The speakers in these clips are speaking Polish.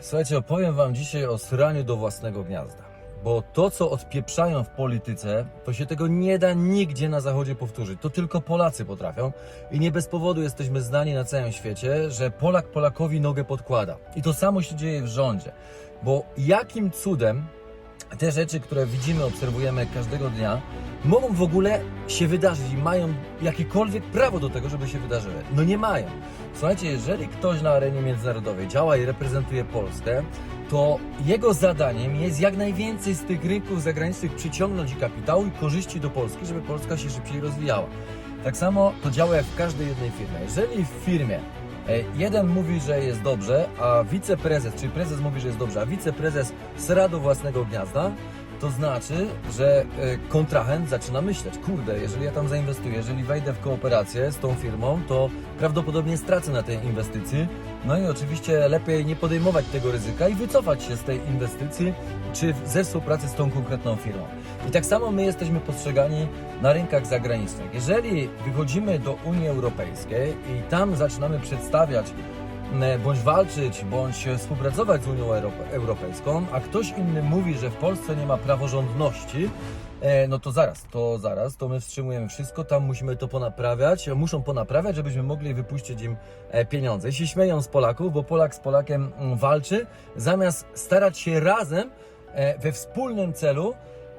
Słuchajcie, opowiem wam dzisiaj o sraniu do własnego gniazda. Bo to, co odpieprzają w polityce, to się tego nie da nigdzie na zachodzie powtórzyć. To tylko Polacy potrafią. I nie bez powodu jesteśmy znani na całym świecie, że Polak Polakowi nogę podkłada. I to samo się dzieje w rządzie. Bo jakim cudem te rzeczy, które widzimy, obserwujemy każdego dnia, mogą w ogóle się wydarzyć i mają jakiekolwiek prawo do tego, żeby się wydarzyły. No nie mają. Słuchajcie, jeżeli ktoś na arenie międzynarodowej działa i reprezentuje Polskę, to jego zadaniem jest jak najwięcej z tych rynków zagranicznych przyciągnąć i kapitału i korzyści do Polski, żeby Polska się szybciej rozwijała. Tak samo to działa jak w każdej jednej firmie. Jeżeli w firmie Jeden mówi, że jest dobrze, a wiceprezes, czyli prezes mówi, że jest dobrze, a wiceprezes sra do własnego gniazda, to znaczy, że e, kontrahent zaczyna myśleć, kurde, jeżeli ja tam zainwestuję, jeżeli wejdę w kooperację z tą firmą, to prawdopodobnie stracę na tej inwestycji. No i oczywiście lepiej nie podejmować tego ryzyka i wycofać się z tej inwestycji, czy ze współpracy z tą konkretną firmą. I tak samo my jesteśmy postrzegani na rynkach zagranicznych. Jeżeli wychodzimy do Unii Europejskiej i tam zaczynamy przedstawiać bądź walczyć, bądź współpracować z Unią Europe- Europejską, a ktoś inny mówi, że w Polsce nie ma praworządności, e, no to zaraz, to zaraz, to my wstrzymujemy wszystko, tam musimy to ponaprawiać, muszą ponaprawiać, żebyśmy mogli wypuścić im e, pieniądze. I się śmieją z Polaków, bo Polak z Polakiem mm, walczy, zamiast starać się razem e, we wspólnym celu,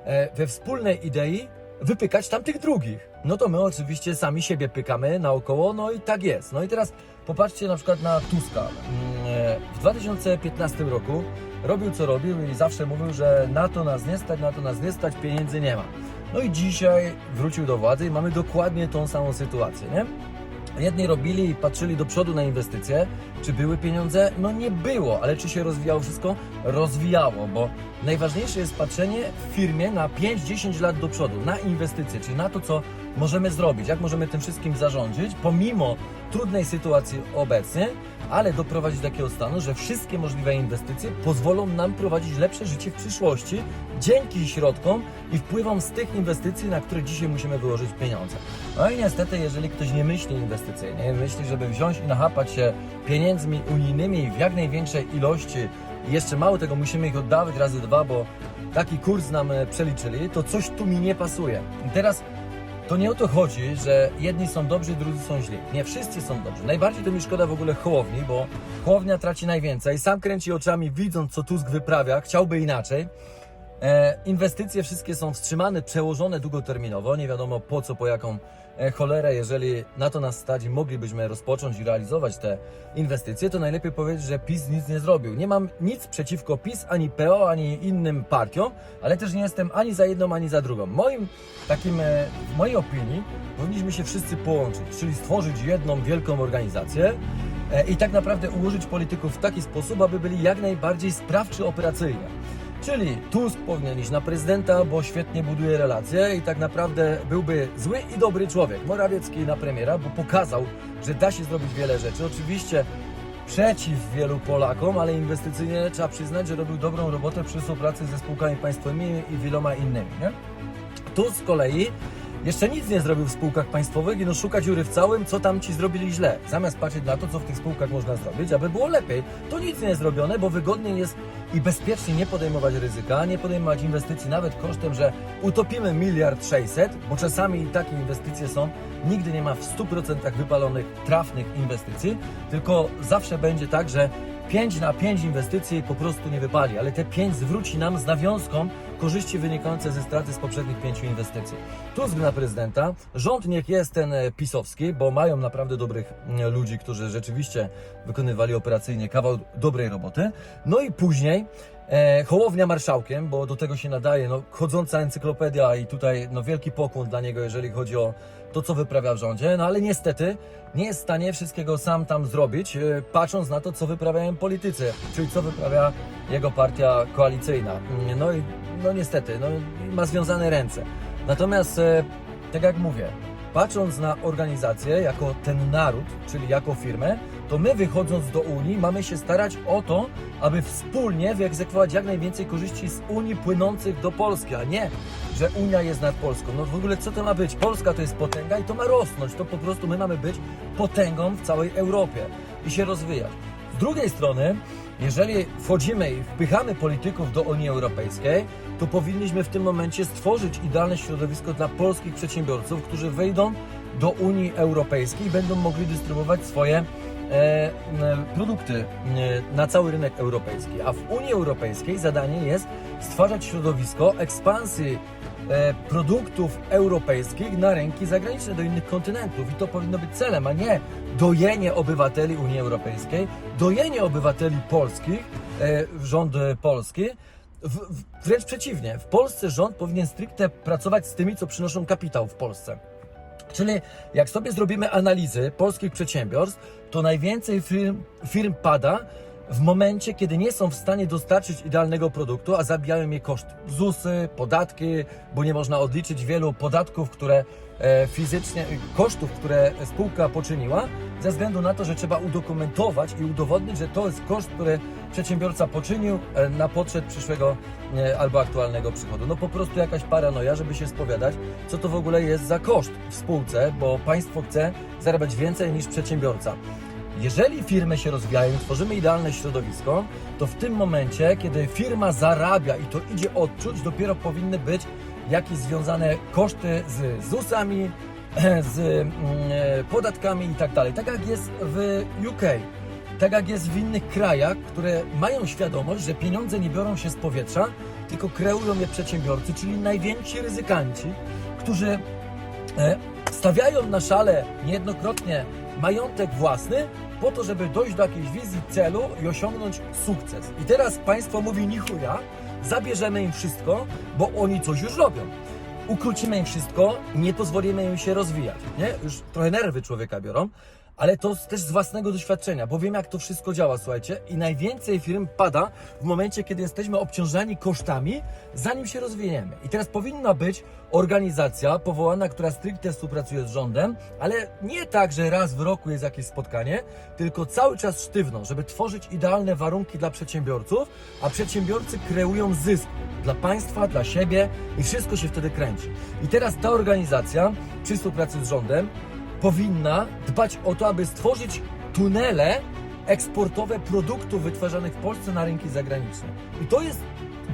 e, we wspólnej idei wypykać tamtych drugich. No to my oczywiście sami siebie pykamy naokoło, no i tak jest. No i teraz popatrzcie na przykład na Tuska. Mm, e, W 2015 roku robił co robił i zawsze mówił, że na to nas nie stać, na to nas nie stać, pieniędzy nie ma. No i dzisiaj wrócił do władzy i mamy dokładnie tą samą sytuację, nie? Jedni robili i patrzyli do przodu na inwestycje. Czy były pieniądze? No nie było, ale czy się rozwijało wszystko? Rozwijało, bo najważniejsze jest patrzenie w firmie na 5-10 lat do przodu, na inwestycje, czyli na to, co możemy zrobić, jak możemy tym wszystkim zarządzić, pomimo trudnej sytuacji obecnie, ale doprowadzić do takiego stanu, że wszystkie możliwe inwestycje pozwolą nam prowadzić lepsze życie w przyszłości dzięki środkom i wpływom z tych inwestycji, na które dzisiaj musimy wyłożyć pieniądze. No i niestety, jeżeli ktoś nie myśli inwestycyjnie, myśli, żeby wziąć i nachapać się pieniędzmi unijnymi w jak największej ilości, i jeszcze mało tego, musimy ich oddawać razy dwa, bo taki kurs nam e, przeliczyli, to coś tu mi nie pasuje. I teraz to nie o to chodzi, że jedni są dobrzy, drudzy są źli. Nie, wszyscy są dobrzy. Najbardziej to mi szkoda w ogóle Hołowni, bo Hołownia traci najwięcej. Sam kręci oczami, widząc co Tusk wyprawia, chciałby inaczej. E, inwestycje wszystkie są wstrzymane, przełożone długoterminowo. Nie wiadomo po co, po jaką e, cholerę. Jeżeli na to nas stać moglibyśmy rozpocząć i realizować te inwestycje, to najlepiej powiedzieć, że PiS nic nie zrobił. Nie mam nic przeciwko PiS, ani PO, ani innym partiom, ale też nie jestem ani za jedną, ani za drugą. Moim takim, e, w mojej opinii, powinniśmy się wszyscy połączyć, czyli stworzyć jedną wielką organizację, i tak naprawdę ułożyć polityków w taki sposób, aby byli jak najbardziej sprawczy operacyjnie. Czyli Tusk powinien iść na prezydenta, bo świetnie buduje relacje i tak naprawdę byłby zły i dobry człowiek. Morawiecki na premiera, bo pokazał, że da się zrobić wiele rzeczy. Oczywiście przeciw wielu Polakom, ale inwestycyjnie trzeba przyznać, że robił dobrą robotę przy współpracy ze spółkami państwowymi i wieloma innymi. Nie? Tu z kolei jeszcze nic nie zrobił w spółkach państwowych i no szuka dziury w całym, co tam ci zrobili źle. Zamiast patrzeć na to, co w tych spółkach można zrobić, aby było lepiej, to nic nie jest zrobione, bo wygodniej jest i bezpiecznie nie podejmować ryzyka, nie podejmować inwestycji nawet kosztem, że utopimy miliard sześćset, bo czasami takie inwestycje są, nigdy nie ma w 100% wypalonych, trafnych inwestycji, tylko zawsze będzie tak, że 5 na 5 inwestycji po prostu nie wypali, ale te 5 zwróci nam z nawiązką korzyści wynikające ze straty z poprzednich 5 inwestycji. Tusk na prezydenta, rząd niech jest ten e, pisowski, bo mają naprawdę dobrych mm, ludzi, którzy rzeczywiście wykonywali operacyjnie kawał dobrej roboty. No i później E, Hołownia marszałkiem, bo do tego się nadaje, no, chodząca encyklopedia i tutaj no, wielki pokłon dla niego, jeżeli chodzi o to, co wyprawia w rządzie, no ale niestety nie jest w stanie wszystkiego sam tam zrobić, e, patrząc na to, co wyprawiają politycy, czyli co wyprawia jego partia koalicyjna. Mm, No i no niestety, no, ma związane ręce. Natomiast, e, tak jak mówię, patrząc na organizację jako ten naród, czyli jako firmę, to my wychodząc do Unii mamy się starać o to, aby wspólnie wyegzekwować jak najwięcej korzyści z Unii płynących do Polski, a nie, że Unia jest nad Polską. No w ogóle co to ma być? Polska to jest potęga i to ma rosnąć. To po prostu my mamy być potęgą w całej Europie i się rozwijać. Z drugiej strony Jeżeli wchodzimy i wpychamy polityków do Unii Europejskiej, to powinniśmy w tym momencie stworzyć idealne środowisko dla polskich przedsiębiorców, którzy wejdą do Unii Europejskiej i będą mogli dystrybuować swoje produkty e, na cały rynek europejski. A w Unii Europejskiej zadanie jest stwarzać środowisko ekspansji e, produktów europejskich na rynki zagraniczne do innych kontynentów. I to powinno być celem, a nie dojenie obywateli Unii Europejskiej, dojenie obywateli polskich, e, rząd polski. W, wręcz przeciwnie, w Polsce rząd powinien stricte pracować z tymi, co przynoszą kapitał w Polsce. Czyli jak sobie zrobimy analizy polskich przedsiębiorstw, to najwięcej firm, firm pada w momencie, kiedy nie są w stanie dostarczyć idealnego produktu, a zabijają je koszty. ZUSy, podatki, bo nie można odliczyć wielu podatków, które e, fizycznie, kosztów, które spółka poczyniła, ze względu na to, że trzeba udokumentować i udowodnić, że to jest koszt, który przedsiębiorca poczynił e, na potrzeb przyszłego e, albo aktualnego przychodu. No po prostu jakaś paranoja, żeby się spowiadać, co to w ogóle jest za koszt w spółce, bo państwo chce zarabiać więcej niż przedsiębiorca. Jeżeli firmy się rozwijają, tworzymy idealne środowisko, to w tym momencie, kiedy firma zarabia i to idzie odczuć, dopiero powinny być jakieś związane koszty z ZUS-ami, z mm, e, podatkami i tak dalej. Tak jak jest w UK, tak jak jest w innych krajach, które mają świadomość, że pieniądze nie biorą się z powietrza, tylko kreują je przedsiębiorcy, czyli najwięksi ryzykanci, którzy e, stawiają na szale niejednokrotnie majątek własny po to, żeby dojść do jakiejś wizji, celu i osiągnąć sukces. I teraz państwo mówi ni chuja, zabierzemy im wszystko, bo oni coś już robią. Ukrócimy im wszystko, nie pozwolimy im się rozwijać. Nie? Już trochę nerwy człowieka biorą, ale to też z własnego doświadczenia, bo wiem jak to wszystko działa, słuchajcie, i najwięcej firm pada w momencie, kiedy jesteśmy obciążani kosztami, zanim się rozwijemy. I teraz powinna być organizacja powołana, która stricte współpracuje z rządem, ale nie tak, że raz w roku jest jakieś spotkanie, tylko cały czas sztywno, żeby tworzyć idealne warunki dla przedsiębiorców, a przedsiębiorcy kreują zysk dla państwa, dla siebie i wszystko się wtedy kręci. I teraz ta organizacja przy współpracy z rządem powinna dbać o to, aby stworzyć tunele eksportowe produktów wytwarzanych w Polsce na rynki zagraniczne. I to jest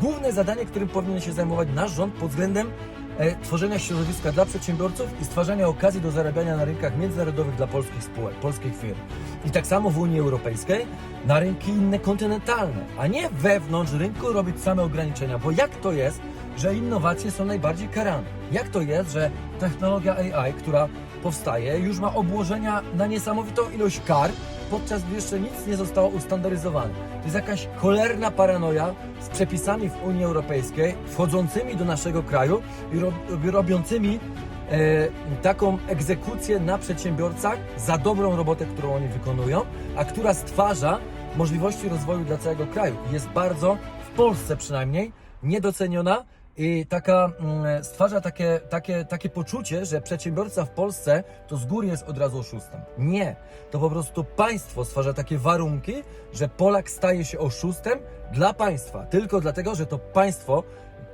główne zadanie, którym powinien się zajmować nasz rząd pod względem e, tworzenia środowiska dla przedsiębiorców i stwarzania okazji do zarabiania na rynkach międzynarodowych dla polskich spółek, polskich firm. I tak samo w Unii Europejskiej na rynki inne kontynentalne, a nie wewnątrz rynku robić same ograniczenia, bo jak to jest, że innowacje są najbardziej karane? Jak to jest, że technologia AI, która powstaje, już ma obłożenia na niesamowitą ilość kar, podczas gdy jeszcze nic nie zostało ustandaryzowane. To jest jakaś cholerna paranoja z przepisami w Unii Europejskiej, wchodzącymi do naszego kraju i ro robiącymi e, taką egzekucję na przedsiębiorcach za dobrą robotę, którą oni wykonują, a która stwarza możliwości rozwoju dla całego kraju. Jest bardzo, w Polsce przynajmniej, niedoceniona i taka mm, stwarza takie, takie, takie poczucie, że przedsiębiorca w Polsce to z góry jest od razu oszustem. Nie. To po prostu państwo stwarza takie warunki, że Polak staje się oszustem dla państwa. Tylko dlatego, że to państwo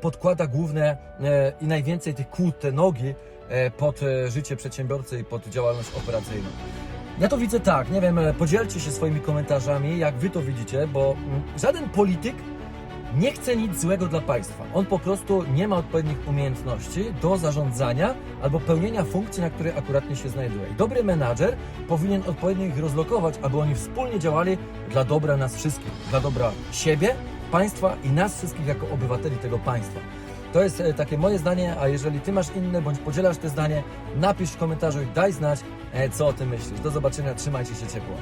podkłada główne e, i najwięcej tych kłód, nogi e, pod e, życie przedsiębiorcy i pod działalność operacyjną. Ja to widzę tak, nie wiem, e, podzielcie się swoimi komentarzami, jak wy to widzicie, bo mm, żaden polityk nie chce nic złego dla państwa. On po prostu nie ma odpowiednich umiejętności do zarządzania albo pełnienia funkcji, na której akuratnie się znajduje. Dobry menadżer powinien odpowiednio ich rozlokować, aby oni wspólnie działali dla dobra nas wszystkich, dla dobra siebie, państwa i nas wszystkich jako obywateli tego państwa. To jest e, takie moje zdanie, a jeżeli Ty masz inne, bądź podzielasz te zdanie, napisz w komentarzu i daj znać, e, co o tym myślisz. Do zobaczenia, trzymajcie się ciepło.